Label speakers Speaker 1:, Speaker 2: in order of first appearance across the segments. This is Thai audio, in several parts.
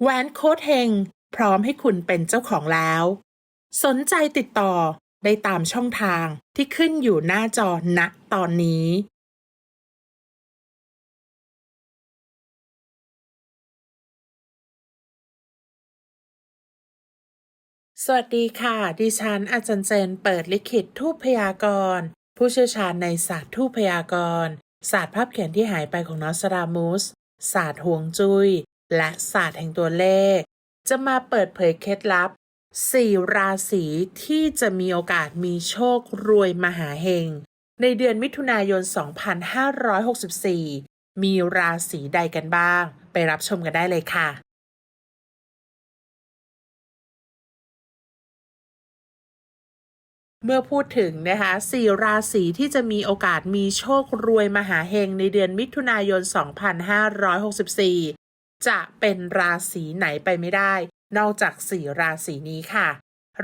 Speaker 1: แหวนโค้ดเฮงพร้อมให้คุณเป็นเจ้าของแล้ว สนใจติดต่อได้ตามช่องทางที่ขึ้นอยู่หน้าจอณตอนนี้ สวัสดีค่ะ ดิฉันอาจารย์เจนเปิดลิขิตทูพยากรณ์ ผู้เชี่ยวชาญในศาสตร์ทูพยากรณ์ ศาสตร์ภาพเขียนที่หายไปของนอสรามุสศาสตร์ห่วงจุย้ย และศาสตร์แห่งตัวเลข จะมาเปิดเผยเคล็ดลับ4ราศีที่จะมีโอกาสมีโชครวยมหาเฮง ในเดือนมิถุนายน 2564 มีราศีใดกันบ้าง ไปรับชมกันได้เลยค่ะ เมื่อพูดถึงนะคะสี่ราศีที่จะมีโอกาสมีโชครวยมหาเฮงในเดือนมิถุนายน 2564 จะเป็นราศีไหนไปไม่ได้ นอกจากสี่ราศีนี้ค่ะ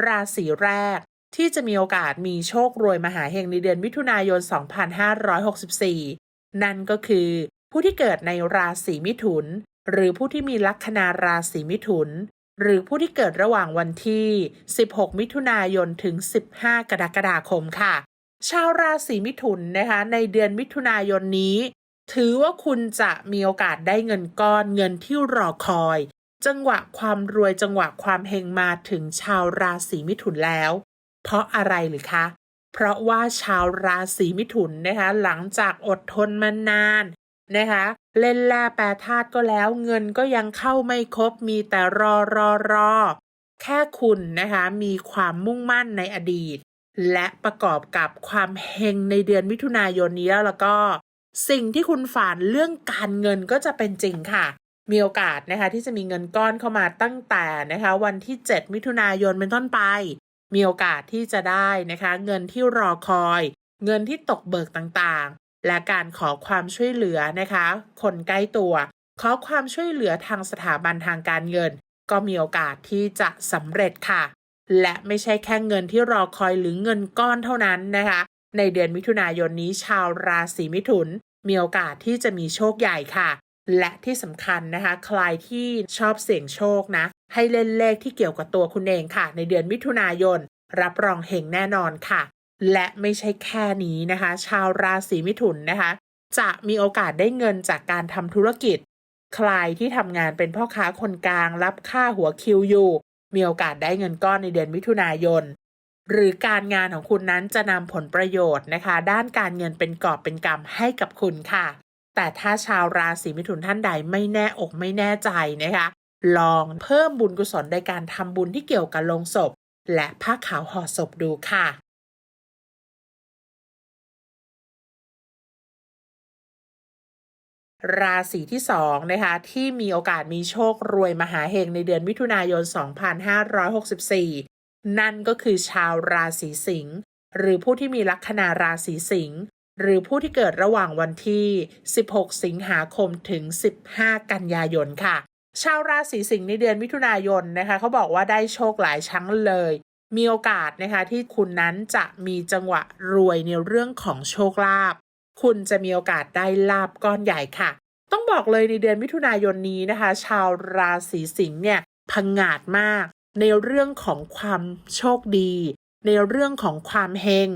Speaker 1: ราศีแรกที่จะมีโอกาสมีโชครวยมหาเฮงในเดือนมิถุนายน 2564 นั่นก็คือ ผู้ที่เกิดในราศีมิถุน หรือผู้ที่มีลัคนาราศีมิถุน หรือผู้ที่เกิดระหว่างวันที่ 16 มิถุนายนถึง 15 กรกฎาคมค่ะ ชาวราศีมิถุนนะคะในเดือนมิถุนายนนี้ ถือว่าคุณจะมีโอกาสได้เงินก้อนเงินที่รอคอย จังหวะความรวยจังหวะความเฮงมาถึงชาวราศีมิถุนแล้ว เพราะอะไรหรือคะ เพราะว่าชาวราศีมิถุนนะคะหลังจากอดทนมานานนะคะเล่นแร่แปรธาตุก็แล้วเงินก็ยังเข้าไม่ครบมีแต่รอรอรอแค่คุณนะคะมีความมุ่งมั่นในอดีต และประกอบกับความเฮงในเดือนมิถุนายนนี้แล้วแล้วก็ สิ่งที่คุณฝันเรื่องการเงินก็จะเป็นจริงค่ะ มีโอกาสนะคะที่จะมีเงินก้อนเข้ามาตั้งแต่นะคะ วันที่ 7 มิถุนายนเป็นต้นไป มีโอกาสที่จะได้นะคะ เงินที่รอคอย เงินที่ตกเบิกต่างๆ และการขอความช่วยเหลือนะคะ คนใกล้ตัว ขอความช่วยเหลือทางสถาบันทางการเงิน ก็มีโอกาสที่จะสำเร็จค่ะ และไม่ใช่แค่เงินที่รอคอยหรือเงินก้อนเท่านั้นนะคะ ในเดือนมิถุนายนนี้ชาวราศีมิถุน มีโอกาสที่จะมีโชคใหญ่ค่ะ และที่สำคัญนะคะ ใครที่ชอบเสี่ยงโชคนะ ให้เล่นเลขที่เกี่ยวกับตัวคุณเองค่ะ ในเดือนมิถุนายน รับรองเฮงแน่นอนค่ะ และไม่ใช่แค่นี้นะคะ ชาวราศีมิถุนนะคะ จะมีโอกาสได้เงินจากการทำธุรกิจ ใครที่ทำงานเป็นพ่อค้าคนกลาง รับค่าหัวคิวอยู่มีโอกาสได้เงินก้อนในเดือนมิถุนายน หรือการงานของคุณนั้นจะนำผลประโยชน์นะคะ ด้านการเงินเป็นกอบเป็นกำให้กับคุณค่ะ แต่ถ้าชาวราศีมิถุนท่านใดไม่แน่อกไม่แน่ใจนะคะ ลองเพิ่มบุญกุศลในการทำบุญที่เกี่ยวกับลงศพ และผ้าขาวห่อศพดูค่ะราศีที่2นะคะที่มีโอกาสมีโชครวยมหาเฮงในเดือนมิถุนายน 2564 นั่นก็คือชาวราศีสิงห์หรือผู้ที่มีลัคนาราศีสิงห์หรือผู้ที่เกิดระหว่างวันที่ 16 สิงหาคมถึง 15 กันยายนค่ะ ชาวราศีสิงห์ในเดือนมิถุนายนนะคะเขาบอกว่าได้โชคหลายชั้งเลย มีโอกาสนะคะที่คุณนั้นจะมีจังหวะรวยในเรื่องของโชคลาภคุณจะมีโอกาสได้ลาบก้อนใหญ่ค่ะ ต้องบอกเลยในเดือนมิถุนายนนี้นะคะ ชาวราศีสิงห์เนี่ยพังงาดมาก ในเรื่องของความโชคดี ในเรื่องของความเฮง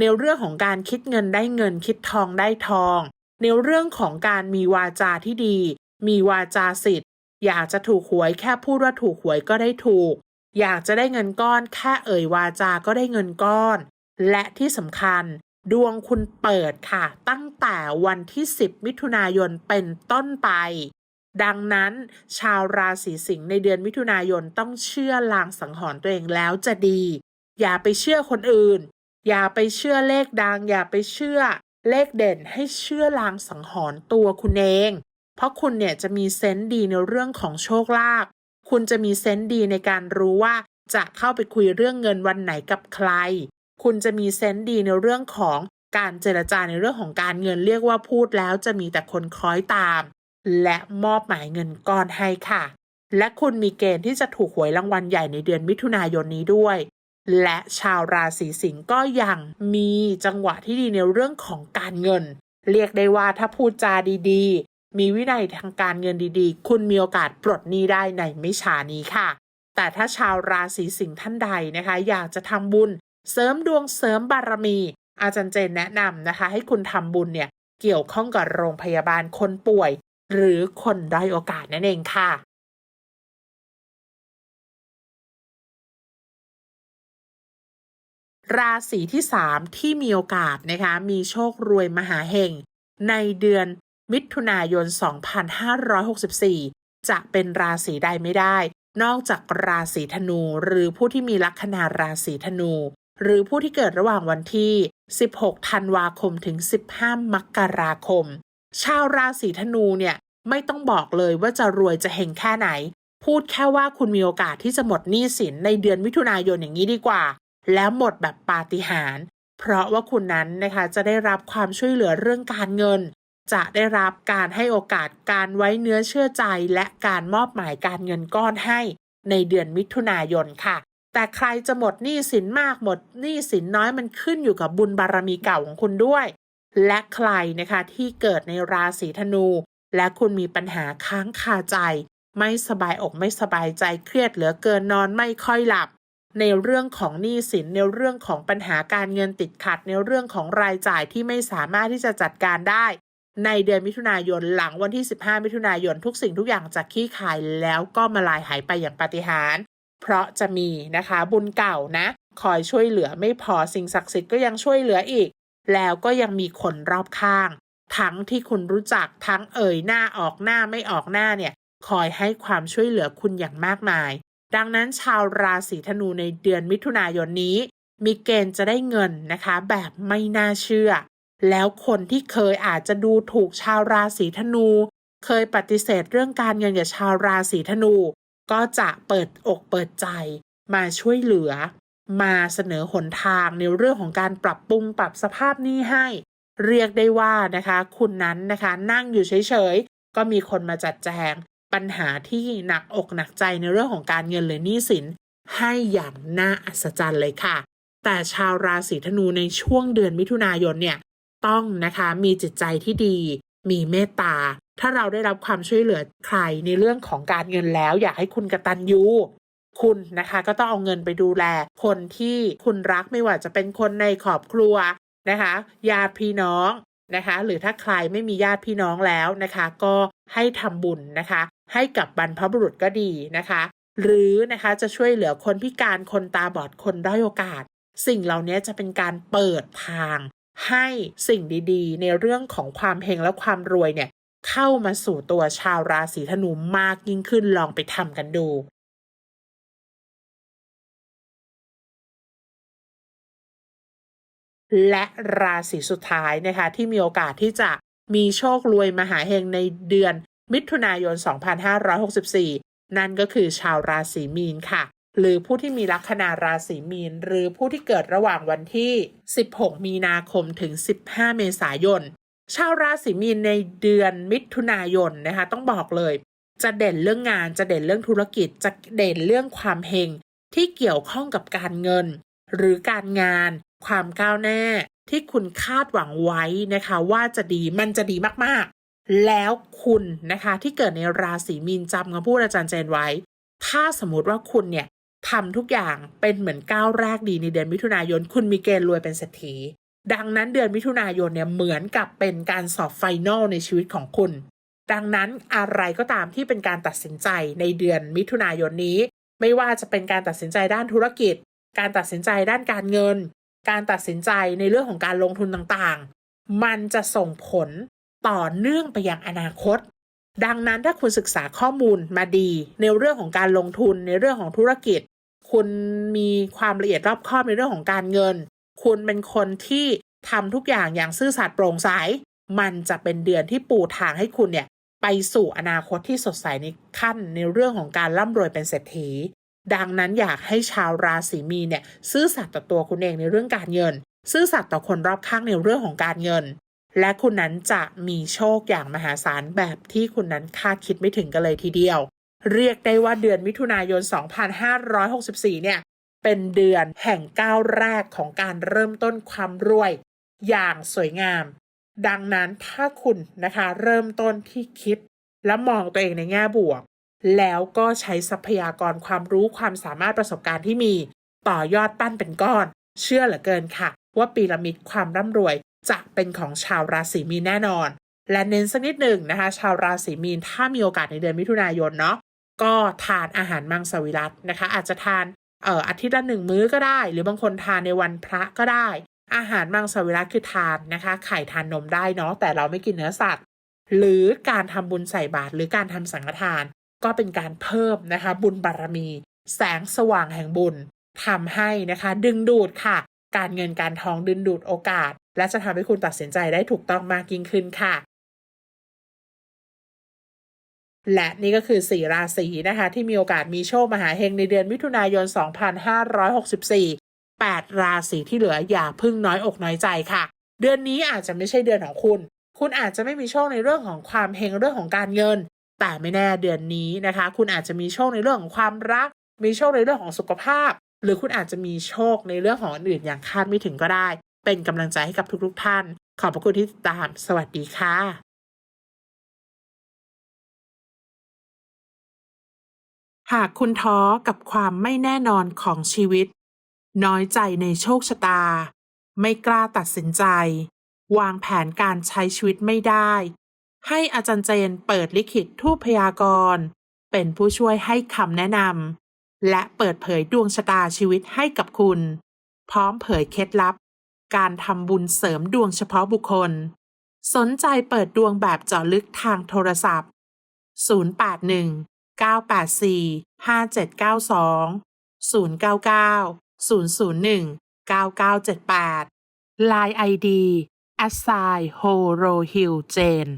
Speaker 1: ในเรื่องของการคิดเงินได้เงินคิดทองได้ทอง ในเรื่องของการมีวาจาที่ดี มีวาจาสิทธิ์ อยากจะถูกหวยแค่พูดว่าถูกหวยก็ได้ถูก อยากจะได้เงินก้อนแค่เอ่ยวาจาก็ได้เงินก้อน และที่สำคัญ ดวงคุณเปิดค่ะ ตั้งแต่วันที่ 10 มิถุนายนเป็นต้นไป ดังนั้นชาวราศีสิงห์ในเดือนมิถุนายนต้องเชื่อลางสังหรณ์ตัวเองแล้วจะดี อย่าไปเชื่อคนอื่น อย่าไปเชื่อเลขดัง อย่าไปเชื่อเลขเด่นให้เชื่อลางสังหรณ์ตัวคุณเอง เพราะคุณเนี่ยจะมีเซนส์ดีในเรื่องของโชคลาภคุณจะมีเซนส์ดีในการรู้ว่าจะเข้าไปคุยเรื่องเงินวันไหนกับใคร คุณจะมีเซนส์ดีในเรื่องของการเจรจาในเรื่องของการเงินเรียกว่าพูดแล้วจะมีแต่คนคล้อยตาม และมอบหมายเงินก้อนให้ค่ะ และคุณมีเกณฑ์ที่จะถูกหวยรางวัลใหญ่ในเดือนมิถุนายนนี้ด้วย และชาวราศีสิงห์ก็ยังมีจังหวะที่ดีในเรื่องของการเงิน เรียกได้ว่าถ้าพูดจาดีๆ มีวินัยทางการเงินดีๆ คุณมีโอกาสปลดหนี้ได้ในไม่ช้านี้ค่ะ แต่ถ้าชาวราศีสิงห์ท่านใดนะคะ อยากจะทำบุญ เสริมดวงเสริมบารมี อาจารย์เจนแนะนำนะคะ ให้คุณทำบุญเนี่ยเกี่ยวข้องกับโรงพยาบาลคนป่วย หรือคนด้อยโอกาสนั่นเองค่ะราศีที่ 3 ที่มีโอกาสนะคะมีโชครวยมหาเฮงในเดือนมิถุนายน 2564 จะเป็นราศีใดไม่ได้ นอกจากราศีธนู หรือผู้ที่มีลัคนาราศีธนู หรือผู้ที่เกิดระหว่างวันที่ 16 ธันวาคมถึง 15 มกราคม ชาวราศีธนูเนี่ยไม่ต้องบอกเลยว่าจะรวยจะเฮงแค่ไหน พูดแค่ว่าคุณมีโอกาสที่จะหมดหนี้สินในเดือนมิถุนายนอย่างนี้ดีกว่า แล้วหมดแบบปาฏิหาริย์เพราะว่าคุณนั้นนะคะจะได้รับความช่วยเหลือเรื่องการเงิน จะได้รับการให้โอกาสการไว้เนื้อเชื่อใจ และการมอบหมายการเงินก้อนให้ในเดือนมิถุนายนค่ะ แต่ใครจะหมดหนี้สินมากหมดหนี้สินน้อยมันขึ้นอยู่กับบุญบารมีเก่าของคุณด้วย และใครนะคะที่เกิดในราศีธนู และคุณมีปัญหาค้างคาใจ ไม่สบายอกไม่สบายใจเครียดเหลือเกินนอนไม่ค่อยหลับ ในเรื่องของหนี้สินในเรื่องของปัญหาการเงินติดขัด ในเรื่องของรายจ่ายที่ไม่สามารถที่จะจัดการได้ ในเดือนมิถุนายนหลังวันที่ 15 มิถุนายนทุกสิ่งทุกอย่างจะคลี่คายแล้วก็มาลายหายไปอย่างปาฏิหาริย์เพราะจะมีนะคะบุญเก่านะ คอยช่วยเหลือไม่พอสิ่งศักดิ์สิทธิ์ก็ยังช่วยเหลืออีก แล้วก็ยังมีคนรอบข้าง ทั้งที่คุณรู้จักทั้งเอ่ยหน้าออกหน้าไม่ออกหน้าเนี่ยคอยให้ความช่วยเหลือคุณอย่างมากมาย ดังนั้นชาวราศีธนูในเดือนมิถุนายนนี้ มีเกณฑ์จะได้เงินนะคะ แบบไม่น่าเชื่อ แล้วคนที่เคยอาจจะดูถูกชาวราศีธนู เคยปฏิเสธเรื่องการเงินกับชาวราศีธนู ก็จะเปิดอกเปิดใจมาช่วยเหลือ มาเสนอหนทางในเรื่องของการปรับปรุงปรับสภาพหนี้ให้ เรียกได้ว่านะคะ คุณนั้นนะคะนั่งอยู่เฉยๆ ก็มีคนมาจัดแจง ปัญหาที่หนักอกหนักใจในเรื่องของการเงินหรือหนี้สิน ให้อย่างน่าอัศจรรย์เลยค่ะ แต่ชาวราศีธนูในช่วงเดือนมิถุนายนเนี่ยต้องนะคะมีจิตใจที่ดี มีเมตตา ถ้าเราได้รับความช่วยเหลือใครในเรื่องของการเงินแล้ว อยากให้คุณกระตันยู คุณนะคะก็ต้องเอาเงินไปดูแล คนที่คุณรักไม่ว่าจะเป็นคนในครอบครัวนะคะญาติพี่น้องนะคะ หรือถ้าใครไม่มีญาติพี่น้องแล้วนะคะ ก็ให้ทำบุญนะคะ ให้กับบรรพบุรุษก็ดีนะคะ หรือนะคะจะช่วยเหลือคนพิการคนตาบอดคนด้อยโอกาส สิ่งเหล่านี้จะเป็นการเปิดทาง ให้สิ่งดีๆ ในเรื่องของความเฮงและความรวยเนี่ยเข้ามาสู่ตัวชาวราศีธนูมากยิ่งขึ้นลองไปทำกันดู และราศีสุดท้ายนะคะ ที่มีโอกาสที่จะมีโชครวยมหาเฮงในเดือนมิถุนายน 2564 นั่นก็คือชาวราศีมีนค่ะ หรือผู้ที่มีลัคนาราศีมีน หรือผู้ที่เกิดระหว่างวันที่ 16 มีนาคมถึง 15 เมษายน ชาวราศีมีนในเดือนมิถุนายนนะคะ ต้องบอกเลย จะเด่นเรื่องงานจะเด่นเรื่องธุรกิจจะเด่นเรื่องความเฮงที่เกี่ยวข้องกับการเงิน หรือการงาน ความก้าวหน้าที่คุณคาดหวังไว้นะคะ ว่าจะดีมันจะดีมากๆ แล้วคุณนะคะที่เกิดในราศีมีนจำคำพูดอาจารย์เจนไว้ ถ้าสมมติว่าคุณเนี่ยทำทุกอย่างเป็นเหมือนก้าวแรกดีในเดือนมิถุนายน คุณมีเกณฑ์รวยเป็นเศรษฐีดังนั้นเดือนมิถุนายนเนี่ยเหมือนกับเป็นการสอบไฟนอลในชีวิตของคุณ ดังนั้นอะไรก็ตามที่เป็นการตัดสินใจในเดือนมิถุนายนนี้ ไม่ว่าจะเป็นการตัดสินใจด้านธุรกิจ การตัดสินใจด้านการเงิน การตัดสินใจในเรื่องของการลงทุนต่างๆ มันจะส่งผลต่อเนื่องไปยังอนาคต ดังนั้นถ้าคุณศึกษาข้อมูลมาดี ในเรื่องของการลงทุนในเรื่องของธุรกิจ คุณมีความละเอียดรอบคอบในเรื่องของการเงิน คุณเป็นคนที่ทำทุกอย่างอย่างซื่อสัตย์โปร่งใสมันจะเป็นเดือนที่ปูทางให้คุณเนี่ยไปสู่อนาคตที่สดใสในขั้นในเรื่องของการร่ำรวยเป็นเศรษฐี ดังนั้นอยากให้ชาวราศีมีนเนี่ยซื่อสัตย์ต่อตัวคุณเองในเรื่องการเงิน ซื่อสัตย์ต่อคนรอบข้างในเรื่องของการเงิน และคุณนั้นจะมีโชคอย่างมหาศาลแบบที่คุณนั้นคาดคิดไม่ถึงกันเลยทีเดียว เรียกได้ว่าเดือนมิถุนายน 2564 เนี่ยเป็นเดือนแห่งก้าวแรกของการเริ่มต้นความรวย อย่างสวยงาม ดังนั้นถ้าคุณนะคะเริ่มต้นที่คิด และมองตัวเองในแง่บวก แล้วก็ใช้ทรัพยากรความรู้ความสามารถประสบการณ์ที่มี ต่อยอดปั้นเป็นก้อน เชื่อเหลือเกินค่ะ ว่าปีระมิดความร่ำรวยจะเป็นของชาวราศีมีนแน่นอน และเน้นสักนิดหนึ่งนะคะ ชาวราศีมีนถ้ามีโอกาสในเดือนมิถุนายนเนาะก็ทานอาหารมังสวิรัตนะคะ อาจจะทานเอ่ออาทิตย์ละหนึ่งมื้อก็ได้ หรือบางคนทานในวันพระก็ได้ อาหารมังสวิรัตคือทานนะคะ ไข่ทานนมได้เนาะแต่เราไม่กินเนื้อสัตว์ หรือการทำบุญใส่บาตรหรือการทำสังฆทาน ก็เป็นการเพิ่มนะคะ บุญบารมี แสงสว่างแห่งบุญทำให้นะคะ ดึงดูดค่ะ การเงินการทองดึงดูดโอกาส และจะทำให้คุณตัดสินใจได้ถูกต้องมากยิ่งขึ้นค่ะ และนี่ก็คือ 4 ราศีนะคะ ที่มีโอกาสมีโชคมหาเฮงในเดือนมิถุนายน 2564 8 ราศีที่เหลืออย่าพึ่งน้อยอกน้อยใจค่ะ เดือนนี้อาจจะไม่ใช่เดือนของคุณ คุณอาจจะไม่มีโชคในเรื่องของความเฮงเรื่องของการเงิน แต่ไม่แน่เดือนนี้นะคะ คุณอาจจะมีโชคในเรื่องของความรัก มีโชคในเรื่องของสุขภาพ หรือคุณอาจจะมีโชคในเรื่องของอื่นอย่างคาดไม่ถึงก็ได้ เป็นกำลังใจให้กับทุกๆท่าน ขอบพระคุณที่ติดตาม สวัสดีค่ะหากคุณท้อกับความไม่แน่นอนของชีวิต น้อยใจในโชคชะตา ไม่กล้าตัดสินใจ วางแผนการใช้ชีวิตไม่ได้ ให้อาจารย์เจนเปิดลิขิตทูปพยากรณ์เป็นผู้ช่วยให้คำแนะนำและเปิดเผยดวงชะตาชีวิตให้กับคุณ พร้อมเผยเคล็ดลับ การทำบุญเสริมดวงเฉพาะบุคคล สนใจเปิดดวงแบบเจาะลึกทางโทรศัพท์ 081 984 5792 099 001 9978 Line ID a s s i h o r o h i l Jane